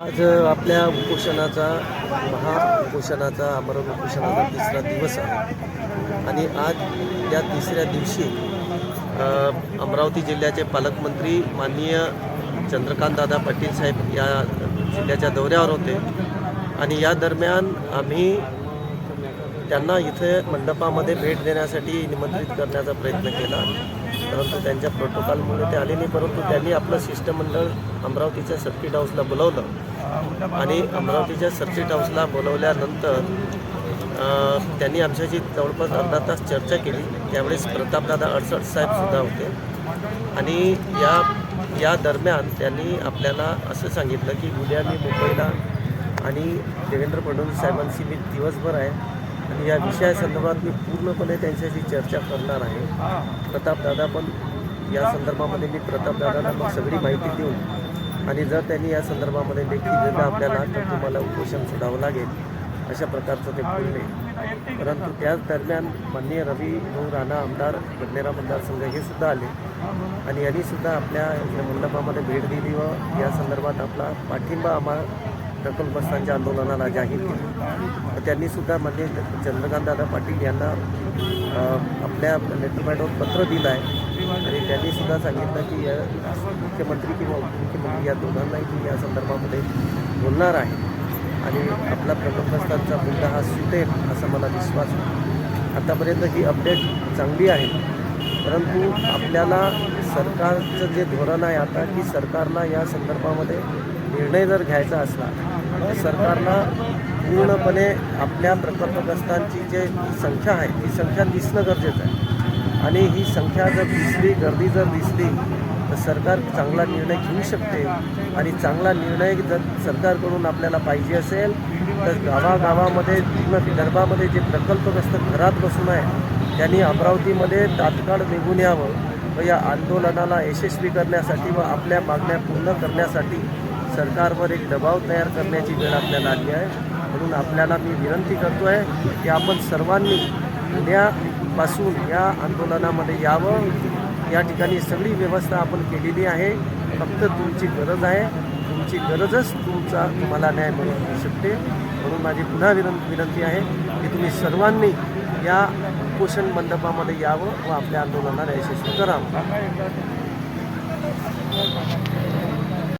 आज आपल्या उपोषणाचा महा उपोषणाचा अमर उपोषणाचा तिसरा दिवस आहे. आणि आज या तिसऱ्या दिवशी अमरावती जिल्ह्याचे पालकमंत्री माननीय चंद्रकांतदादा पाटील साहेब या जिल्ह्याच्या दौऱ्यावर होते. आणि या दरम्यान आम्ही त्यांना इथे मंडपामध्ये भेट देण्यासाठी निमंत्रित करण्याचा प्रयत्न केला. परंतु त्यांच्या प्रोटोकॉलमुळे ते आले नाही परंतु त्यांनी आपलं शिष्टमंडळ अमरावतीच्या सर्किट हाऊसला बोलवलं. आणि अमरावतीच्या सर्किट हाऊसला बोलवल्यानंतर त्यांनी आमच्याशी जवळपास अर्धा तास चर्चा केली. त्यावेळेस प्रतापदादा अडसड साहेबसुद्धा होते. आणि या या दरम्यान त्यांनी आपल्याला असं सांगितलं की उद्या मी मुंबईला आणि देवेंद्र फडणवीस साहेबांशी मी दिवसभर आहे आणि या विषयासंदर्भात मी पूर्णपणे त्यांच्याशी चर्चा करणार आहे. प्रतापदादा पण या संदर्भामध्ये मी प्रतापदादांना मग सगळी माहिती देऊन आणि जर त्यांनी या संदर्भामध्ये लेखी दिलं आपल्याला तर तुम्हाला उपोषण सोडावं लागेल अशा प्रकारचं ते बोलले परंतु त्याच दरम्यान माननीय रवी भाऊ राणा आमदार बडनेरा मतदारसंघ हे सुद्धा आले आणि यांनी सुद्धा आपल्या या मंडपामध्ये भेट दिली व या संदर्भात आपला पाठिंबा आम्हाला प्रकल्पस्थांच्या आंदोलनाला जाहीर केली. त्यांनी सुद्धा म्हणजे चंद्रकांतदादा पाटील यांना आपल्या लेटरपॅडवर पत्र दिलं आहे. आणि त्यांनी सुद्धा सांगितलं की या मुख्यमंत्री किंवा उपमुख्यमंत्री या दोघांनाही मी या संदर्भामध्ये बोलणार आहे. आणि आपला प्रकल्पस्थांचा मुद्दा हा सुटेल असा मला विश्वास आहे. आतापर्यंत ही अपडेट चांगली आहे परंतु आपल्याला सरकारचं जे धोरण आहे आता की सरकारला या संदर्भामध्ये निर्णय जर घ्यायचा असला तर सरकारला पूर्णपणे आपल्या प्रकल्पग्रस्तांची जे संख्या आहे ती संख्या दिसणं गरजेचं आहे. आणि ही संख्या जर दिसली गर्दी जर दिसली तर सरकार चांगला निर्णय घेऊ शकते. आणि चांगला निर्णय जर सरकारकडून आपल्याला पाहिजे असेल तर गावागावामध्ये पूर्ण विदर्भामध्ये जे प्रकल्पग्रस्त घरात बसून आहे त्यांनी अमरावतीमध्ये तात्काळ निघून यावं व या आंदोलनाला यशस्वी करण्यासाठी व आपल्या मागण्या पूर्ण करण्यासाठी सरकारवर एक दबाव तयार करण्याची वेळ आपल्याला आली आहे. म्हणून आपल्याला मी विनंती करतो आहे की आपण सर्वांनी पासून या आंदोलनामध्ये यावं. या ठिकाणी सगळी व्यवस्था आपण केलेली आहे. फक्त तुमची गरज आहे. तुमची गरजच तुमचा तुम्हाला न्याय मिळू शकते. म्हणून माझी पुन्हा विनं विनंती आहे की तुम्ही सर्वांनी या कुपोषण मंडपामध्ये यावं व आपल्या आंदोलनाला यशस्वी करावं.